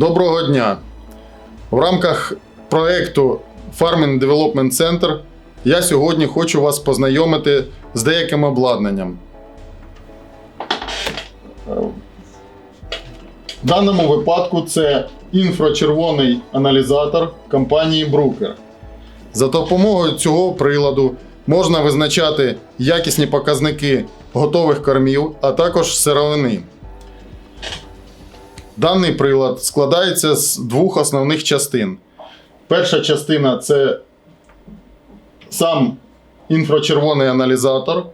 Доброго дня! В рамках проекту Farming Development Center я сьогодні хочу вас познайомити з деяким обладнанням. В даному випадку це інфрачервоний аналізатор компанії Brooker. За допомогою цього приладу можна визначати якісні показники готових кормів, а також сировини. Даний прилад складається з двох основних частин. Перша частина це сам інфрачервоний аналізатор.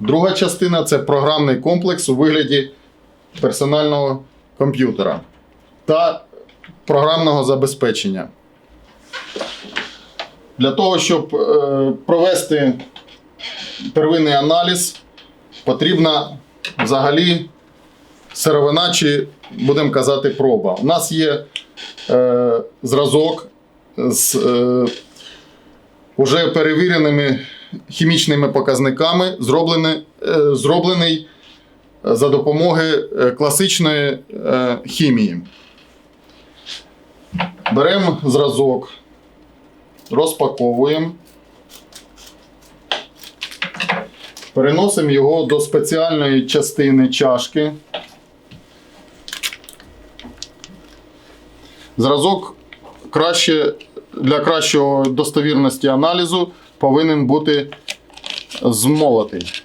Друга частина це програмний комплекс у вигляді персонального комп'ютера та програмного забезпечення. Для того, щоб е, провести первинний аналіз, потрібна взагалі сировина чи, будемо казати, проба. У нас є е, зразок з е, уже перевіреними хімічними показниками, зроблений, е, зроблений за допомогою е, класичної е, хімії. Беремо зразок, розпаковуємо, переносимо його до спеціальної частини чашки. Зразок краще, для кращого достовірності аналізу повинен бути змолотий.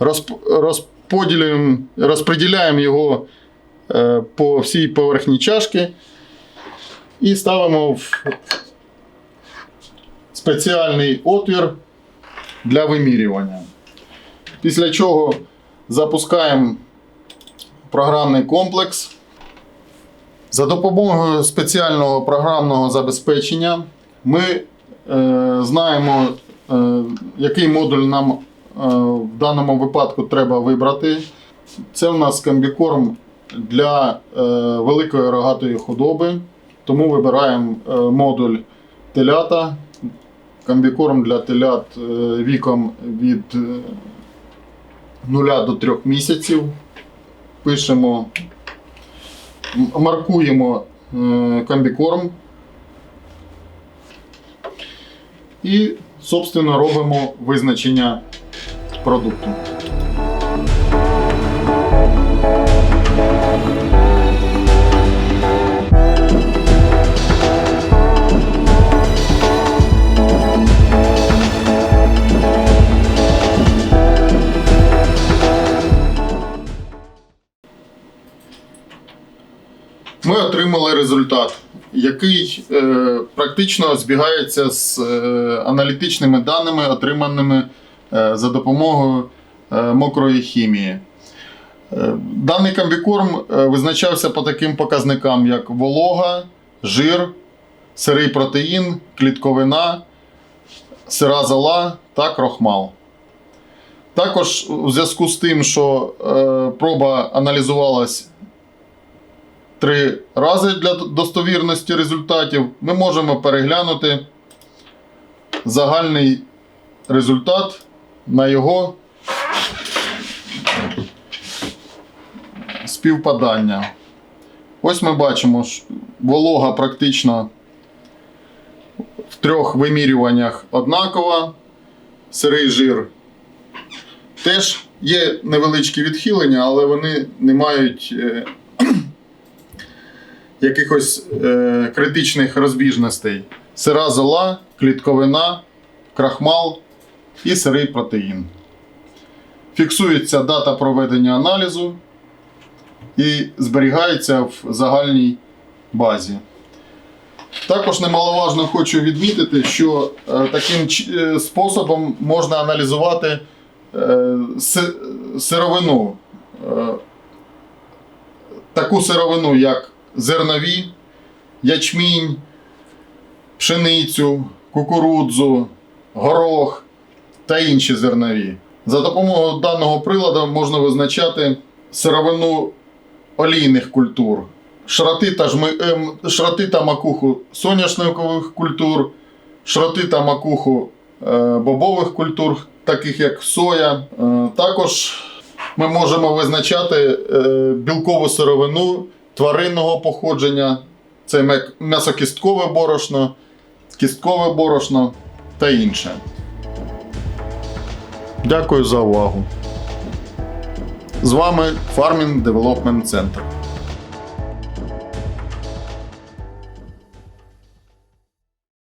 Розп- Розподілюємо, розподіляємо його е, по всій поверхні чашки і ставимо в спеціальний отвір для вимірювання. Після чого запускаємо програмний комплекс. За допомогою спеціального програмного забезпечення ми е, знаємо, е, який модуль нам е, в даному випадку треба вибрати. Це у нас комбікорм для е, великої рогатої худоби, тому вибираємо е, модуль телята. Комбікорм для телят е, віком від е, 0 до 3 місяців пишемо, маркуємо е, комбікорм і, собственно, робимо визначення продукту. Ми отримали результат, який е, практично збігається з е, аналітичними даними, отриманими е, за допомогою е, мокрої хімії. Е, даний комбікорм е, визначався по таким показникам, як волога, жир, сирий протеїн, клітковина, сира зола та крохмал. Також у зв'язку з тим, що е, проба аналізувалась три рази для достовірності результатів, ми можемо переглянути загальний результат на його співпадання. Ось ми бачимо, що волога практично в трьох вимірюваннях однакова, сирий жир теж є невеличкі відхилення, але вони не мають. Якихось е, критичних розбіжностей. Сира зола, клітковина, крахмал і сирий протеїн. Фіксується дата проведення аналізу і зберігається в загальній базі. Також немаловажно хочу відмітити, що е, таким е, способом можна аналізувати е, сировину. Таку сировину, як зернові, ячмінь, пшеницю, кукурудзу, горох та інші зернові. За допомогою даного приладу можна визначати сировину олійних культур, шроти та, жми, ем, шроти та макуху соняшникових культур, шроти та макуху е, бобових культур, таких як соя. Е, також ми можемо визначати е, білкову сировину тваринного походження, це м'ясокісткове борошно, кісткове борошно та інше. Дякую за увагу. З вами Farming Development Center.